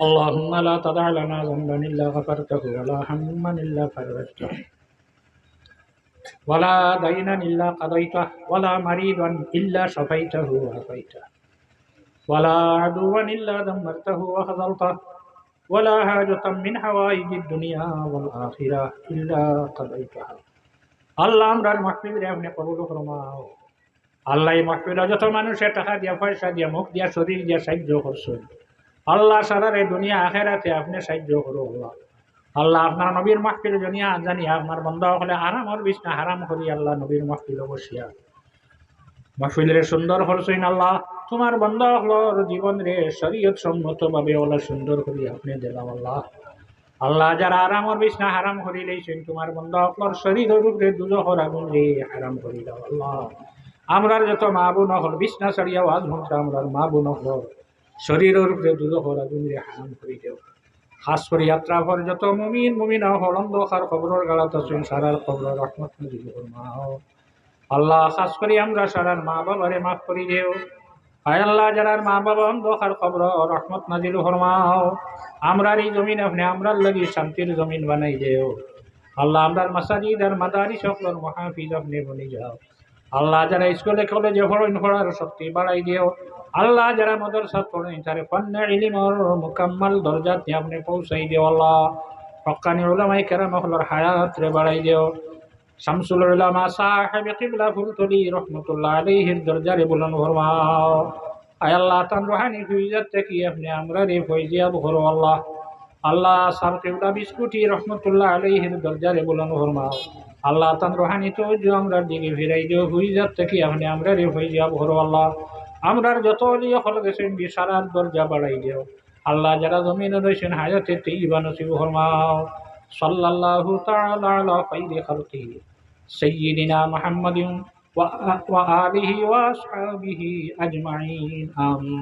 اللهم لا تدع لنا ذنبا إلا غفرته ولا هما إلا فرجته ولا دينا إلا قضيته ولا مريضا إلا شفيته وعافيته ولا عدوا إلا دمرته وخذلته ولا حاجة من حوائج الدنيا والآخرة إلا قضيتها আল্লাহ আমরার মাহফিল আপনি কবুল ফরমাও আল্লাহ এই মাহফিল যত মানুষের টাকা দিয়া পয়সা দিয়া মুখ দিয়া শরীর দিয়া সাহায্য করছেন আল্লাহ সারার এই দুনিয়া আখেরাতে আপনি সাহায্য করো আল্লাহ আল্লাহ আপনার নবীর মাহফিল জনিয়া জানিয়া আপনার বন্ধ হলে আরামর বিছনা হারাম করি, আল্লাহ নবীর মাহফিল বসিয়া মাহফিলের সুন্দর করছেন আল্লাহ, তোমার বন্ধ হলোর জীবন রে শরীয়ত সম্মত ভাবে ওলা সুন্দর করি আপনি দিলাম আল্লাহ। আল্লাহ যারা আরামর বিছনা হারাম করি লইছেন, তোমার বন্ধ হলোর শরীর রূপে দুজহর আগুন রে হারাম করি দাও আল্লাহ। আমরার যত মা বোন হল, বিছনা ছাড়িয়া আজ ভংসা আমরার মা বোন হল। শরীরের উপরে দুজহর আগুন রে হারাম করি দেও। খাস করে যাত্রা ভর যত মুমিন মুমিন হল অন্ধকার খবরের গালাত আছেন সারার খবর রহমত মা আল্লাহ খাস করে আমরা সারার মা বাবারে মাফ করি দেও। হায় আল্লাহ, যারার মা বাবা অন্ধকার খবর রহমত নাজিল ফরমাও, আমরার এই জমিন আপনি আমরার লাগি শান্তির জমিন বানাই দেও। আল্লাহ আমরার মাসাজিদ আর মাদারি সকলের মহাফিজ আপনি বনে যাও। আল্লাহ যারা স্কুলে কলেজে পড়েন, পড়ার শক্তি বাড়াই দিও। আল্লাহ যারা মাদ্রাসা পড়েন, তারে ফন্না ইলিমর আপনি পৌঁছাই দিও আল্লাহ। হকানি উলামাই কেরাম হলর হায়াত রে বাড়াই দিও। শামসুল উলামা সাহেব কিবলা ফুলতলি রহমতুল্লাহ আলাইহির দরজারে বুলন ফরমাও। আয় আল্লাহ তান রুহানি ফিজাত থেকে আপনি আমরা রে ফয়জিয়া ভরো আল্লাহ। আল্লাহ, সার কিবলা বিস্কুটি রহমতুল্লাহ আলাইহির দরজারে বুলন ফরমাও। আল্লাহ তান রুহানি তো যে আমরা দিকে ফিরাই দিও ফিজাত থেকে আপনি আমরা রে ফয়জিয়া ভরো আল্লাহ। আমরার যত লিয়ে হল গেছেন বিশারার দরজা বাড়াই দিও। আল্লাহ যারা জমিনে রয়েছেন, হায়াতে তেইবা নসিব ফরমাও। সাল্লাল্লাহু তাআলা আলা খাইরি খালকিহি সাইয়্যিদিনা মুহাম্মাদিন ওয়া আলিহি ওয়া আসহাবিহি আজমাইন। আমিন